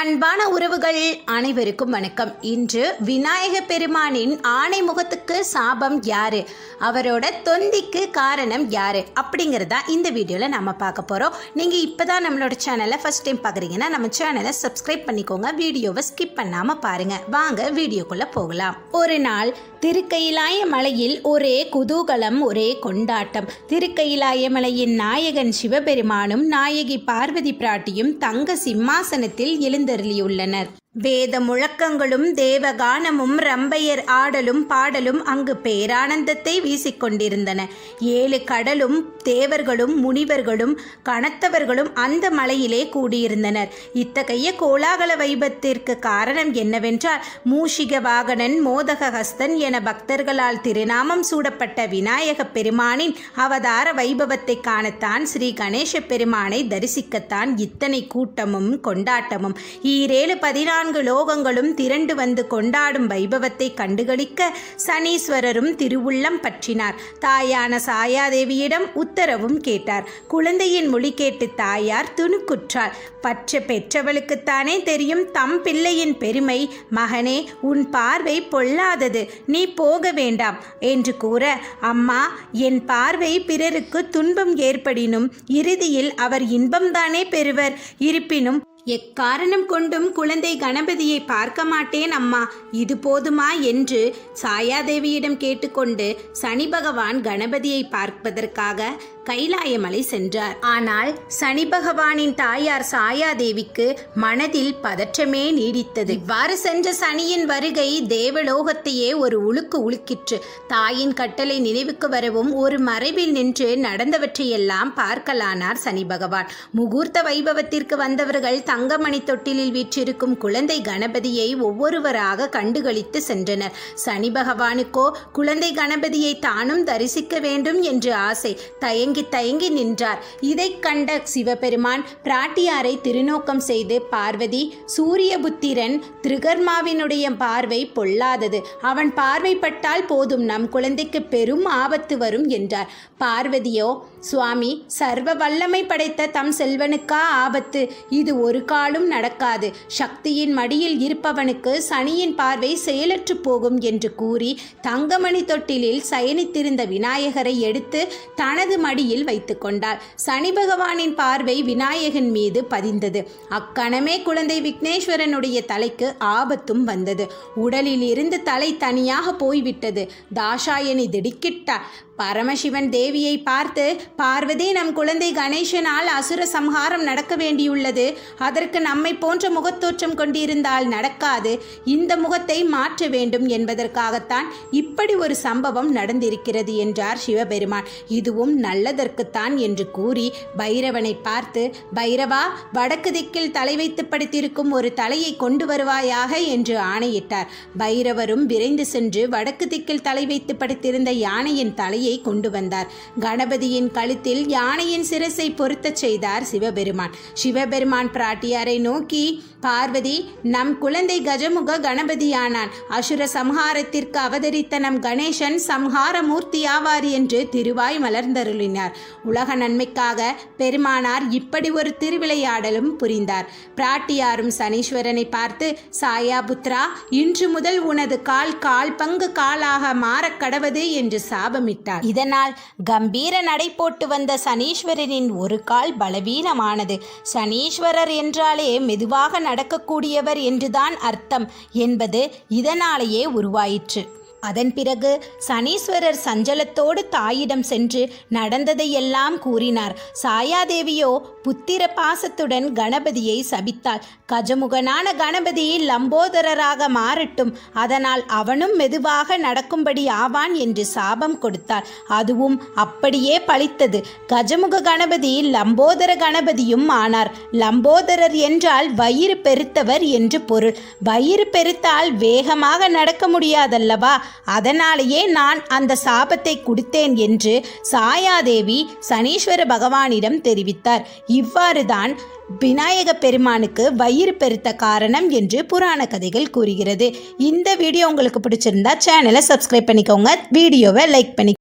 அன்பான உறவுகள் அனைவருக்கும் வணக்கம். இன்று விநாயக பெருமானின் ஆணை முகத்துக்கு சாபம் யாரு? அவரோட தொந்திக்கு காரணம் யாரு? அப்படிங்கிறதா இந்த வீடியோவில் நம்ம பார்க்க போகிறோம் நீங்கள் இப்போ தான் நம்மளோட சேனலை ஃபஸ்ட் டைம் பார்க்குறீங்கன்னா நம்ம சேனலை சப்ஸ்கிரைப் பண்ணிக்கோங்க. வீடியோவை ஸ்கிப் பண்ணாமல் பாருங்கள் வாங்க வீடியோக்குள்ளே போகலாம். ஒரு நாள் திருக்கையிலாய மலையில் ஒரே குதூகலம் ஒரே கொண்டாட்டம். திருக்கையிலாய மலையின் நாயகன் சிவபெருமானும் நாயகி பார்வதி பிராட்டியும் தங்க சிம்மாசனத்தில் எழுந்து எழுந்தருளியுள்ளனர் வேத முழக்கங்களும் தேவகானமும் ரம்பையர் ஆடலும் பாடலும் அங்கு பேரானந்தத்தை வீசிக்கொண்டிருந்தன. ஏழு கடலும் தேவர்களும் முனிவர்களும் கணத்தவர்களும் அந்த மலையிலே கூடியிருந்தனர். இத்தகைய கோலாகல வைபத்திற்கு காரணம் என்னவென்றால் மூஷிக வாகனன் மோதக ஹஸ்தன் என பக்தர்களால் திருநாமம் சூடப்பட்ட விநாயக பெருமானின் அவதார வைபவத்தை காணத்தான் ஸ்ரீ கணேச பெருமானை தரிசிக்கத்தான் இத்தனை கூட்டமும் கொண்டாட்டமும். ஈரேழு பதினான்கு லோகங்களும் திரண்டு வந்து கொண்டாடும் வைபவத்தை கண்டுகளிக்க சனீஸ்வரரும் திருவுள்ளம் பற்றினார். தாயான சாயாதேவியிடம் உத்தரவும் கேட்டார். குழந்தையின் மொழி கேட்டு தாயார் துணுக்குற்றார் பற்ற பெற்றவளுக்குத்தானே தெரியும் தம் பிள்ளையின் பெருமை. மகனே உன் பார்வை பொல்லாதது. நீ போக வேண்டாம் என்று கூற அம்மா என் பார்வை பிறருக்கு துன்பம் ஏற்படினும் இறுதியில் அவர் இன்பம்தானே பெறுவர். இருப்பினும் எக்காரணம் கொண்டும் குழந்தை கணபதியை பார்க்க மாட்டேன் அம்மா. இது போதுமா என்று சாயாதேவியிடம் கேட்டுக்கொண்டு சனி பகவான் கணபதியை பார்ப்பதற்காக கைலாயமலை சென்றார். ஆனால் சனி பகவானின் தாயார் சாயாதேவிக்கு மனதில் பதற்றமே நீடித்தது. இவ்வாறு சென்ற சனியின் வருகை தேவலோகத்தையே ஒரு உழுக்கு உழுக்கிற்று. தாயின் கட்டளை நினைவுக்கு வரவும் ஒரு மறைவில் நின்று நடந்தவற்றையெல்லாம் பார்க்கலானார் சனி பகவான். முகூர்த்த வைபவத்திற்கு வந்தவர்கள் தங்கமணி தொட்டிலில் வீற்றிருக்கும் குழந்தை கணபதியை ஒவ்வொருவராக கண்டுகளித்து சென்றனர். சனி பகவானுக்கோ குழந்தை கணபதியை தானும் தரிசிக்க வேண்டும் என்று ஆசை. தயங்கி தயங்கி நின்றார். இதை கண்ட சிவபெருமான் பிராட்டியாரை திருநோக்கம் செய்து பார்வதி சூரியபுத்திரன் திருகர்மாவினுடைய பார்வை பொல்லாதது. அவன் பார்வைப்பட்டால் போதும் நம் குழந்தைக்கு பெரும் ஆபத்து வரும் என்றார். பார்வதியோ சுவாமி சர்வ வல்லமை படைத்த தம் செல்வனுக்கா ஆபத்து? இது ஒரு காலும் நடக்காது. சக்தியின் மடியில் இருப்பவனுக்கு சனியின் பார்வை செயலற்று போகும் என்று கூறி தங்கமணி தொட்டிலில் சயனித்திருந்த விநாயகரை எடுத்து தனது மடியில் வைத்து கொண்டாள். சனி பகவானின் பார்வை விநாயகன் மீது பதிந்தது. அக்கணமே குழந்தை விக்னேஸ்வரனுடைய தலைக்கு ஆபத்தும் வந்தது. உடலில் இருந்து தலை தனியாக போய்விட்டது. தாஷாயனி திடுக்கிட்டார் பரமசிவன் தேவியை பார்த்து பார்வதி நம் குழந்தை கணேசனால் அசுர சம்ஹாரம் நடக்க வேண்டியுள்ளது. அதற்கு நம்மை போன்ற முகத்தோற்றம் கொண்டிருந்தால் நடக்காது. இந்த முகத்தை மாற்ற வேண்டும் என்பதற்காகத்தான் இப்படி ஒரு சம்பவம் நடந்திருக்கிறது என்றார் சிவபெருமான். இதுவும் நல்லதற்குத்தான் என்று கூறி பைரவனை பார்த்து பைரவா வடக்கு திக்கில் தலை வைத்து படுத்திருக்கும் ஒரு தலையை கொண்டு வருவாயாக என்று ஆணையிட்டார். பைரவரும் விரைந்து சென்று வடக்கு திக்கில் தலை வைத்து படுத்திருந்த யானையின் தலையை கொண்டு வந்தார். கணபதியின் கழுத்தில் யானையின் சிரசை பொருத்தச் செய்தார் சிவபெருமான். சிவபெருமான் பிராட்டியாரை நோக்கி பார்வதி நம் குழந்தை கஜமுக கணபதியானான். அசுர சம்ஹாரத்திற்கு அவதரித்த நம் கணேசன் சம்ஹார மூர்த்தியாவார் என்று திருவாய் மலர்ந்தருளினார். உலக நன்மைக்காக பெருமானார் இப்படி ஒரு திருவிளையாடலும் புரிந்தார். பிராட்டியாரும் சனீஸ்வரனை பார்த்து சாயாபுத்ரா இன்று முதல் உனது கால் கால் பங்கு காலாக மாறக் கடவது என்று சாபமிட்டார். இதனால் கம்பீர நடை போட்டு வந்த சனீஸ்வரனின் ஒரு கால் பலவீனமானது. சனீஸ்வரர் என்றாலே மெதுவாக நடக்கக்கூடியவர் என்றுதான் அர்த்தம். என்பது இதனாலேயே உருவாயிற்று. அதன் பிறகு சனீஸ்வரர் சஞ்சலத்தோடு தாயிடம் சென்று நடந்ததையெல்லாம் கூறினார். சாயாதேவியோ புத்திர பாசத்துடன் கணபதியை சபித்தாள். கஜமுகனான கணபதி லம்போதரராக மாறட்டும். அதனால் அவனும் மெதுவாக நடக்கும்படி ஆவான் என்று சாபம் கொடுத்தாள். அதுவும் அப்படியே பழித்தது. கஜமுக கணபதி லம்போதர கணபதியும் ஆனார். லம்போதரர் என்றால் வயிறு பெருத்தவர் என்று பொருள். வயிறு பெருத்தால் வேகமாக நடக்க முடியாதல்லவா? அதனாலேயே நான் அந்த சாபத்தை கொடுத்தேன் என்று சாயாதேவி சனீஸ்வர பகவானிடம் தெரிவித்தார். இவ்வாறுதான் விநாயக பெருமானுக்கு வயிறு பெருத்த காரணம் என்று புராண கதைகள் கூறுகிறது. இந்த வீடியோ உங்களுக்கு பிடிச்சிருந்தா சேனலை சப்ஸ்கிரைப் பண்ணிக்கோங்க. வீடியோவை லைக் பண்ணி